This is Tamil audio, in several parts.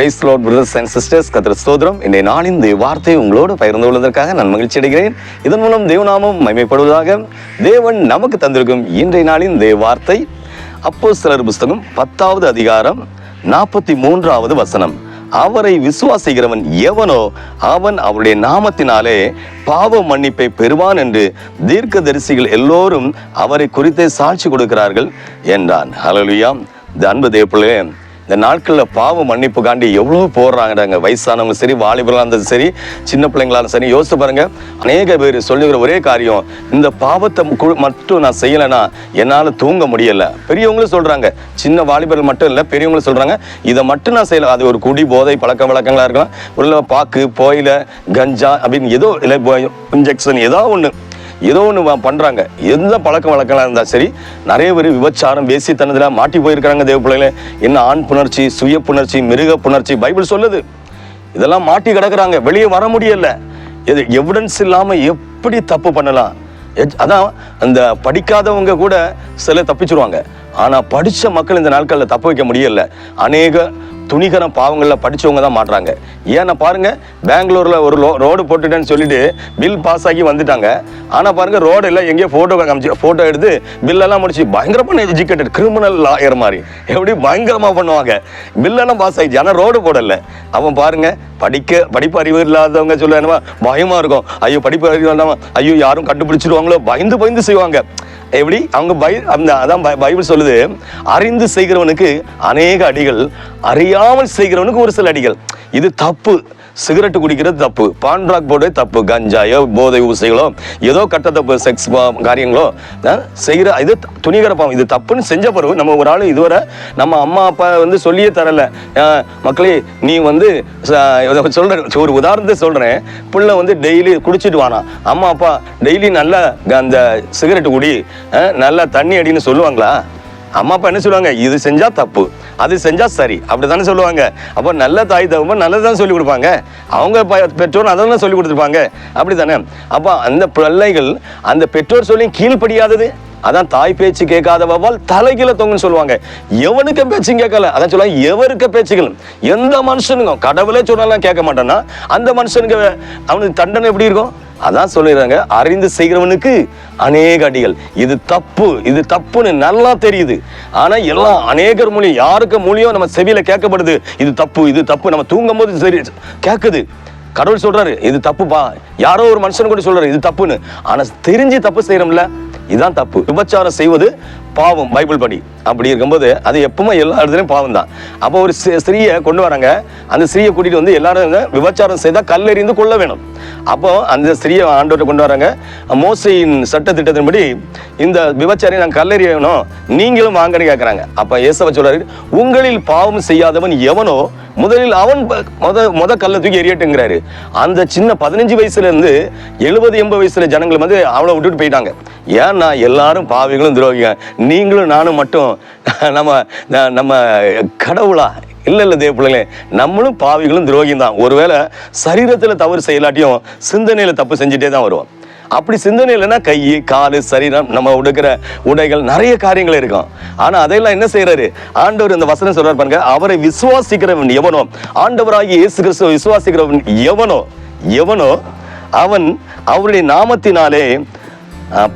Praise lord brothers and sisters கத்திர ஸ்தோத்திரம். இன்றைய நாளின் இந்த வார்த்தை உங்களோடு பகிர்ந்து கொள்வதற்காக நான் மகிழ்ச்சி அடைகிறேன். இதன் மூலம் தேவநாமம் மைமைப்படுவதாக தேவன் நமக்கு தந்திருக்கும் இன்றைய நாளின் தேவ வார்த்தை. அப்போ சிலர் புஸ்தகம் பத்தாவது அதிகாரம் நாற்பத்தி மூன்றாவது வசனம். அவரை விசுவாசிக்கிறவன் எவனோ அவன் அவருடைய நாமத்தினாலே பாவ மன்னிப்பை பெறுவான் என்று தீர்க்க தரிசிகள் எல்லோரும் அவரை குறித்தே சாட்சி கொடுக்கிறார்கள் என்றான். ஹalleluya இந்த அன்பு தேவப்பிள்ளையே இந்த நாட்களில் பாவ மன்னிப்பு காண்டி எவ்வளோ போடுறாங்கடாங்க. வயசானவங்க சரி வாலிபர்களாக இருந்தது சரி சின்ன பிள்ளைங்களாலும் சரி யோசித்து பாருங்கள் அநேக பேர் சொல்லுகிற ஒரே காரியம் இந்த பாவத்தை மட்டும் நான் செய்யலைன்னா என்னால் தூங்க முடியலை. பெரியவங்களும் சொல்கிறாங்க சின்ன வாலிபர்கள் மட்டும் இல்லை பெரியவங்களும் சொல்கிறாங்க இதை மட்டும் நான் செய்யலை. அது ஒரு குடி போதை பழக்க வழக்கங்களாக இருக்கலாம். உள்ள பாக்கு போயில கஞ்சா அப்படின்னு ஏதோ இல்லை இன்ஜெக்ஷன் ஏதோ ஒன்று ஏதோ ஒன்று பண்ணுறாங்க எந்த பழக்க வழக்கமாக இருந்தால் சரி நிறைய பேர் விபச்சாரம் வேசித்தனத்தில் மாட்டி போயிருக்கிறாங்க தேவ பிள்ளைகளே. என்ன ஆண் புணர்ச்சி சுய புணர்ச்சி மிருக புணர்ச்சி பைபிள் சொல்லுது. இதெல்லாம் மாட்டி கிடக்குறாங்க. வெளியே வர முடியல. இது எவிடன்ஸ் இல்லாமல் எப்படி தப்பு பண்ணலாம்? அதான் அந்த படிக்காதவங்க கூட சில தப்பிச்சிருவாங்க. ஆனால் படித்த மக்கள் இந்த நாட்களில் தப்பு வைக்க முடியல. அநேக துணிகர பாவங்களில் படிச்சவங்க தான் மாட்டுறாங்க ஏன்னா பாருங்கள் பெங்களூரில் ஒரு லோ ரோடு போட்டுட்டேன்னு சொல்லிட்டு பில் பாஸ் ஆகி வந்துட்டாங்க. ஆனால் பாருங்க ரோடு எல்லாம் எங்கேயோ ஃபோட்டோ காமிச்சு ஃபோட்டோ எடுத்து பில்லெல்லாம் முடிச்சு பயங்கரமான எஜுகேட்டட் கிரிமினல் லாயர் மாதிரி. எப்படி பயங்கரமாக பண்ணுவாங்க? பில்லெல்லாம் பாஸ் ஆகிடுச்சு ஆனால் ரோடு போடலை. அவன் பாருங்க படிக்க படிப்பு அறிவு இல்லாதவங்க சொல்ல என்னவா இருக்கும். ஐயோ படிப்பு அறிவு இல்லாமல் ஐயோ யாரும் கண்டுபிடிச்சிருவாங்களோ? பயந்து பயந்து செய்வாங்க. எப்படி? அவங்க பை அந்த அதான் பை- பைபிள் சொல்லுது அறிந்து செய்கிறவனுக்கு அநேக அடிகள் அறியாமல் செய்கிறவனுக்கு ஒரு சில அடிகள். இது தப்பு. சிகரெட் குடிக்கிறது தப்பு. பான்ட்ராக் போடுறது தப்பு. கஞ்சாயோ போதை ஊசைகளோ ஏதோ கட்ட தப்பு செக்ஸ் காரியங்களோ செய்கிற இது துணிகர பாவம். இது தப்புன்னு செஞ்ச பிறகு நம்ம ஒரு ஆள் இதுவரை நம்ம அம்மா அப்பா வந்து சொல்லியே தரல. மக்களே நீ வந்து சொல்கிறேன் ஒரு உதாரணத்தை சொல்கிறேன் பிள்ளை வந்து டெய்லி குடிச்சிட்டு வானா. அம்மா அப்பா டெய்லி நல்லா அந்த சிகரெட் குடி நல்லா தண்ணி அடின்னு சொல்லுவாங்களா? அம்மா அப்பா என்ன சொல்லுவாங்க? இது செஞ்சா தப்பு அது செஞ்சா சரி. அப்படித்தானே சொல்லுவாங்க. அப்போ நல்ல தாய் தகவல் நல்லதான் சொல்லி கொடுப்பாங்க. அவங்க பெற்றோர் அதை தான் சொல்லி கொடுத்துருப்பாங்க. அப்படித்தானே? அப்போ அந்த பிள்ளைகள் அந்த பெற்றோர் சொல்லி கீழ்ப்படியாதது. அதான் தாய் பேச்சு கேட்காதவால் தலைகீழ தொங்குன்னு சொல்லுவாங்க. எவனுக்கு பேச்சும் கேட்கல? அதான் சொல்லுவாங்க எவருக்கு பேச்சுகள்? எந்த மனுஷனுக்கும் கடவுளே சொன்னாலும் கேட்க மாட்டேன்னா அந்த மனுஷனுக்கு அவனுக்கு தண்டனை எப்படி இருக்கும்? அதான் சொல்லிடுறாங்க. அறிந்து செய்கிறவனுக்கு அநேக அடிகள். இது தப்பு இது தப்புன்னு நல்லா தெரியுது. ஆனா எல்லாம் அநேகர் மொழியும் யாருக்கு மொழியோ நம்ம செவியில கேட்கப்படுது? இது தப்பு இது தப்பு. நம்ம தூங்கும் போது சரி கேட்குது கடவுள் சொல்றாரு இது தப்புப்பா. யாரோ ஒரு மனுஷன் கூட சொல்றாரு இது தப்புன்னு. ஆனா தெரிஞ்சு தப்பு செய்யறோம்ல இதுதான் தப்பு. விபச்சாரம் செய்வது பாவம் பைபிள் படி. அப்படி இருக்கும்போது அது எப்பவுமே எல்லா இடத்துலையும் பாவம் தான் அப்போ ஒரு ஸ்திரீயை கொண்டு வராங்க. அந்த ஸ்திரீயை கூட்டிட்டு வந்து எல்லாரும் விபச்சாரம் செய்தால் கல்லெறிந்து கொள்ள வேணும். அப்போ அந்த ஸ்திரீயை ஆண்டோட்டை கொண்டு வராங்க. மோசையின் சட்ட திட்டத்தின்படி இந்த விபச்சாரியை நான் கல்லெறியணும். நீங்களும் வாங்கன்னு கேட்குறாங்க அப்போ ஏசவ சொல்றாரு உங்களில் பாவம் செய்யாதவன் எவனோ முதலில் அவன் முத முத கல்லை தூக்கி எறியட்டுங்கிறாரு அந்த சின்ன பதினஞ்சு வயசுல இருந்து எழுபது எண்பது வயசுல ஜனங்கள் வந்து அவளை விட்டுட்டு போயிட்டாங்க. ஏன்னா எல்லாரும் பாவிகளும் துரோகிங்க நீங்களும் நானும் மட்டும் நம்ம நம்ம கடவுளா? இல்லை இல்லை தேவ பிள்ளைங்களே நம்மளும் பாவிகளும் துரோகியும் தான். ஒருவேளை சரீரத்தில் தவறு செய்யலாட்டியும் சிந்தனையில் தப்பு செஞ்சுட்டே தான் வருவோம். அப்படி சிந்தனை இல்லைன்னா கை காலு சரீரம் நம்ம உடுக்கிற உடைகள் நிறைய காரியங்கள் இருக்கும். ஆனால் அதையெல்லாம் என்ன செய்யறாரு ஆண்டவர் இந்த வசனம் சொல்றாரு பாருங்க அவரை விசுவாசிக்கிறவன் எவனோ? ஆண்டவராகி இயேசு கிறிஸ்துவ விசுவாசிக்கிறவன் எவனோ? எவனோ? அவன் அவருடைய நாமத்தினாலே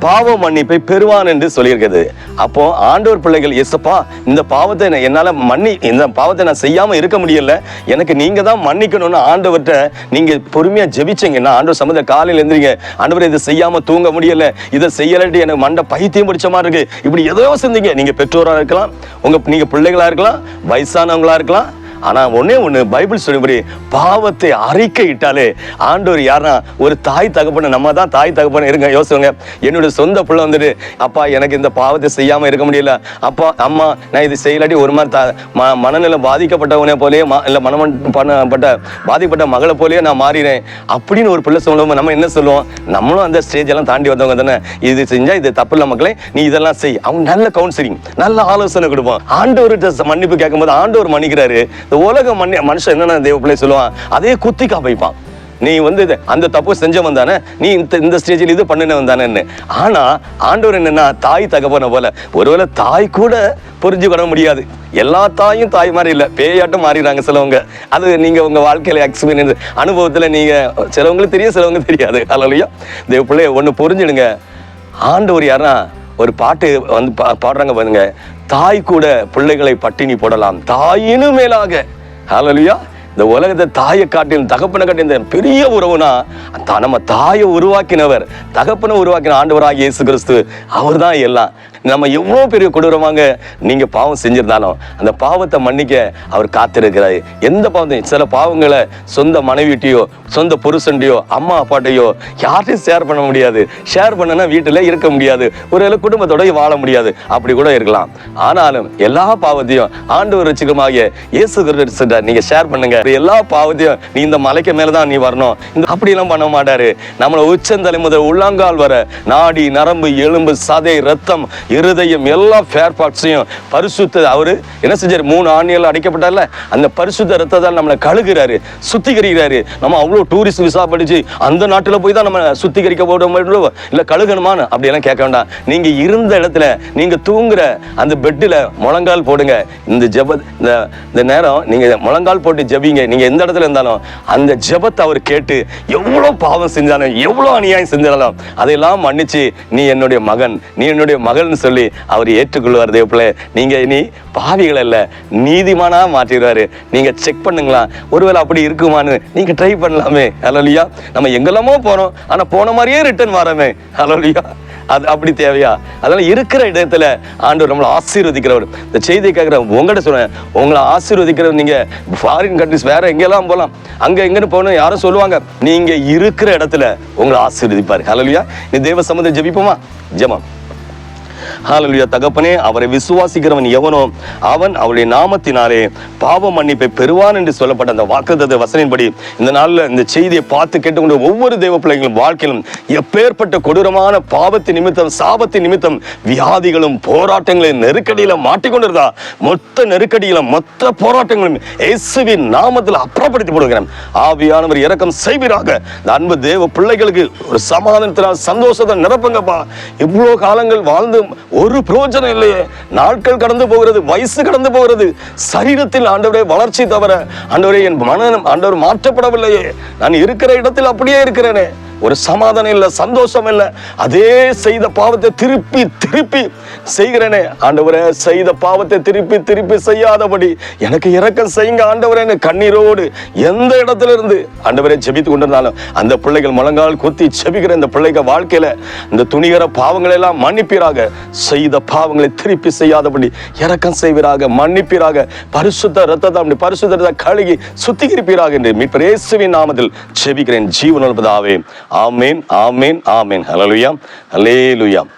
பாவ மன்னிப்பை பெறுவான் என்று சொல்லியிருக்கிறது. அப்போ ஆண்டவர் பிள்ளைகள் எசப்பா இந்த பாவத்தை நான் என்னால் மன்னி இந்த பாவத்தை நான் செய்யாமல் இருக்க முடியல. எனக்கு நீங்க தான் மன்னிக்கணும்னு ஆண்டவர்கிட்ட நீங்க பொறுமையா ஜெபிச்சீங்கன்னா ஆண்டவர் சம்மந்த காலையில் எழுந்திரிங்க ஆண்டவர் இதை செய்யாம தூங்க முடியல. இதை செய்யலட்டு எனக்கு மண்டை பைத்தியம் பிடிச்ச மாதிரி இருக்கு. இப்படி எதையோ செஞ்சீங்க நீங்க பெற்றோராக இருக்கலாம். உங்க நீங்க பிள்ளைகளா இருக்கலாம். வயசானவங்களா இருக்கலாம். ஆனால் ஒன்னே ஒன்று பைபிள் சொல்லும்படி பாவத்தை அறிக்கையிட்டாலே ஆண்டவர் யாருன்னா ஒரு தாய் தகப்பன நம்ம தான் தாய் தகப்பன. இருங்க யோசிங்க என்னோட சொந்த பிள்ளை வந்துட்டு அப்பா எனக்கு இந்த பாவத்தை செய்யாமல் இருக்க முடியல. அப்பா அம்மா நான் இது செய்யலாட்டி ஒரு மாதிரி த- ம- மனநிலை பாதிக்கப்பட்டவனே போலயே ம- இல்லை மனமன் பண்ணப்பட்ட பாதிக்கப்பட்ட மகளை போலயே நான் மாறினேன் அப்படின்னு ஒரு பிள்ளை சொல்லுவோம் நம்ம என்ன சொல்லுவோம்? நம்மளும் அந்த ஸ்டேஜ் எல்லாம் தாண்டி வந்தவங்க தானே. இது செஞ்சால் இது தப்பு இல்லை மக்களே. நீ இதெல்லாம் செய். அவங்க நல்ல கவுன்சிலிங் நல்ல ஆலோசனை கொடுப்போம் ஆண்டவர்கிட்ட மன்னிப்பு கேட்கும்போது ஆண்டவர் மன்னிக்கிறாரு. இந்த உலக மன்னி மனுஷன் என்னென்ன தேவ பிள்ளை சொல்லுவான்? அதே குத்தி காப்பிப்பான் நீ வந்து இது- அந்த தப்பு செஞ்சவன் தானே நீ இந்த இந்த ஸ்டேஜில் இது பண்ணினவன் தானேன்னு ஆனால் ஆண்டவர் என்னென்னா தாய் தகப்பன போல ஒருவேளை தாய் கூட புரிஞ்சுக்கிட முடியாது. எல்லா தாயும் தாய் மாதிரி இல்லை பேயாட்டம் மாறிடுறாங்க சிலவங்க. அது நீங்கள் உங்கள் வாழ்க்கையில் எக்ஸ்பீரியன்ஸ் அனுபவத்தில் நீங்கள் சிலவங்களுக்கு தெரியும் சிலவங்க தெரியாது. அலையா தேவ பிள்ளைய ஒன்று புரிஞ்சிடுங்க. ஆண்டவர் யாருன்னா ஒரு பாட்டு வந்து பா- பாடுறாங்க பாருங்க. தாய் கூட பிள்ளைகளை பட்டினி போடலாம். தாயினும் மேலாக. ஹalleluya இந்த உலகத்தை தாயை காட்டிலும் தகப்பனை காட்டிலும் இந்த பெரிய உறவுனா நம்ம தாயை உருவாக்கினவர் தகப்பனை உருவாக்கின ஆண்டவராக இயேசு கிறிஸ்து அவர் தான் எல்லாம். நம்ம எவ்வளோ பெரிய கொடூரமாக நீங்க பாவம் செஞ்சிருந்தாலும் அந்த பாவத்தை மன்னிக்க அவர் காத்திருக்கிறாரு. எந்த பாவத்தையும் சில பாவங்களை சொந்த மனைவிட்டையோ சொந்த புருஷன்டையோ அம்மா அப்பாட்டையோ யார்ட்டையும் ஷேர் பண்ண முடியாது. ஷேர் பண்ணனா வீட்டில் இருக்க முடியாது. ஒரு குடும்பத்தோடய வாழ முடியாது. அப்படி கூட இருக்கலாம். ஆனாலும் எல்லா பாவத்தையும் ஆண்டவர் ரசிகமாகிய இயேசு கிறிஸ்துட்ட நீங்க ஷேர் பண்ணுங்க. எல்லா பாவத்தையும் நீ இந்த மலைக்கு மேலே தான் நீ வரணும். இந்த அப்படிலாம் பண்ண மாட்டாரு. நம்மளை உச்சந்தலை முதல் உள்ளங்கால் வர நாடி நரம்பு எலும்பு சதை ரத்தம் இருதயம் எல்லா ஃபேர் பார்ட்ஸையும் பரிசுத்த அவர் என்ன செஞ்சார்? மூணு ஆணியெல்லாம் அடைக்கப்பட்டார்ல அந்த பரிசுத்த ரத்தத்தால் நம்மளை கழுகுறாரு சுத்திகரிக்கிறாரு. நம்ம அவ்வளோ டூரிஸ்ட் விசா படிச்சு அந்த நாட்டில் போய் தான் நம்ம சுத்திகரிக்க போட முடியும் இல்லை கழுகணுமான்னு? அப்படியெல்லாம் கேட்க வேண்டாம். நீங்கள் இருந்த இடத்துல நீங்கள் தூங்குற அந்த பெட்டில் முழங்கால் போடுங்க. இந்த ஜப இந்த இந்த நேரம் நீங்கள் முழங்கால் போட்டு ஜபிங்க. நீங்கள் எந்த இடத்துல இருந்தாலும் அந்த ஜெபத்தை அவர் கேட்டு எவ்வளோ பாவம் செஞ்சாலும் எவ்வளோ அநியாயம் செஞ்சாலும் அதையெல்லாம் மன்னிச்சு நீ என்னுடைய மகன் நீ என்னுடைய மகள்னு சொல்லி அவர் ஏற்றுக்கொள்வார் தேவப்பிள்ளை. நீங்க இனி பாவிகள் அல்ல நீதிமானா மாற்றிடுவாரு. நீங்க செக் பண்ணுங்களா ஒருவேளை அப்படி இருக்குமான்னு நீங்க ட்ரை பண்ணலாமே. ஹலோலியா நம்ம எங்கெல்லாமோ போகிறோம் ஆனா போன மாதிரியே ரிட்டர்ன் வரமே. ஹலோலியா அது அப்படி தேவையா? அதனால இருக்கிற இடத்துல ஆண்டவர் நம்மளை ஆசீர்வதிக்கிறவர். இந்த செய்தி கேட்குற உங்கள்கிட்ட சொல்றேன். உங்களை ஆசீர்வதிக்கிறவர் நீங்க ஃபாரின் கண்ட்ரிஸ் வேற எங்கெல்லாம் போகலாம் அங்க எங்கன்னு போகணும் யாரும் சொல்லுவாங்க. நீங்க இருக்கிற இடத்துல உங்களை ஆசீர்வதிப்பார். ஹலோ இல்லையா நீ தேவ சம்மந்தம் ஜெபிப்போமா? ஜெபம். ஹாலலுயா தகப்பனே அவரை விசுவாசிக்கிறவன் எவனோ அவன் அவருடைய நாமத்தினாலே பாவ மன்னிப்பை பெறுவான் என்று சொல்லப்பட்ட அந்த வாக்குத்தத்த வசனின்படி இந்த நாள்ல இந்த செய்தியை பார்த்து கேட்டுக்கொண்ட ஒவ்வொரு தெய்வ பிள்ளைகளும் வாழ்க்கையிலும் எப்பேற்பட்ட கொடூரமான பாவத்தின் நிமித்தம் சாபத்தின் நிமித்தம் வியாதிகளும் போராட்டங்களையும் நெருக்கடியில மாட்டிக்கொண்டிருந்தா மொத்த நெருக்கடியிலும் மொத்த போராட்டங்களும் இயேசுவின் நாமத்தில் அப்புறப்படுத்தி போடுகிறேன். ஆவியானவர் இறக்கம் செய்வீராக. இந்த அன்பு தேவ பிள்ளைகளுக்கு ஒரு சமாதானத்தினால் சந்தோஷத்தை நிரப்புங்கப்பா. இவ்வளோ காலங்கள் வாழ்ந்து ஒரு பிரோஜனம் இல்லையே. நாட்கள் கடந்து போகிறது வயசு கடந்து போகிறது. சரீரத்தில் ஆண்டவரே வளர்ச்சி தவிர ஆண்டவரே என் மனம் ஆண்டவர் மாற்றப்படவில்லையே. நான் இருக்கிற இடத்தில் அப்படியே இருக்கிறேனே. ஒரு சமாதானம் இல்லை சந்தோஷம் இல்லை. அதே செய்த பாவத்தை திருப்பி திருப்பி செய்கிறேனே. ஆண்டவரே செய்த பாவத்தை திருப்பி திருப்பி செய்யாதபடி எனக்கு இறக்கம் செய்யுங்க ஆண்டவரே கண்ணீரோடு எந்த இடத்துல இருந்து ஆண்டவரே ஜெபித்து கொண்டிருந்தாலும் அந்த பிள்ளைகள் முழங்கால் குத்தி ஜெபிக்கிற இந்த பிள்ளைகள் வாழ்க்கையில இந்த துணிகர பாவங்களை எல்லாம் மன்னிப்பீராக. செய்த பாவங்களை திருப்பி செய்யாதபடி இறக்கம் செய்வீராக மன்னிப்பீராக. பரிசுத்த ரத்தத்தை அப்படி பரிசுத்த கழுகி சுத்திகரிப்பீராக என்று மீட்பர் இயேசுவின் நாமத்தில் ஜெபிக்கிறேன். ஜீவனுள்ள ஆமேன் ஆமேன் ஆமேன் ஹலலுயாம் ஹலே லுயாம்